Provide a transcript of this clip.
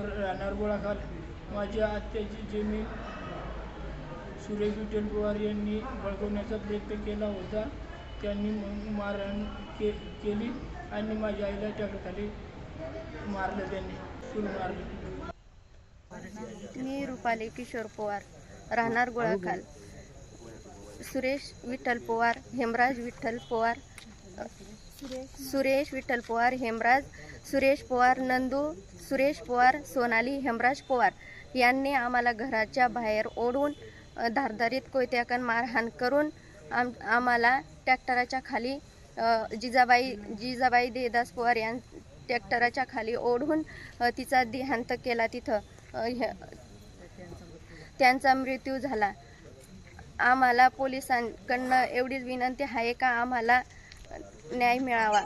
राहणार गोळाखाल. माझ्या आत्याची जमीन सुरेश विठ्ठल पवार यांनी बळकवण्याचा प्रयत्न केला होता. त्यांनी मारण मारहाण के केली आणि माझ्या आईला त्याखाली मारलं त्यांनी. सुरू मारलं. मी रुपाली किशोर पवार राहणार गोळाखाल. सुरेश विठ्ठल पवार हेमराज विठ्ठल पवार सुरेश विठ्ठल पवार हेमराज सुरेश पवार नंदू सुरेश पवार सोनाली हेमराज पवार यांनी आम्हाला घराच्या बाहेर ओढून धारधारीत कोयत्याकन मारहाण करून आम आम्हाला ट्रॅक्टराच्या खाली जिजाबाई जिजाबाई देदास पवार यां ट्रॅक्टराच्या खाली ओढून तिचा देहांत केला तिथं. त्यांचा मृत्यू झाला. आम्हाला पोलिसांकडनं एवढीच विनंती आहे का आम्हाला न्याय मिळावा.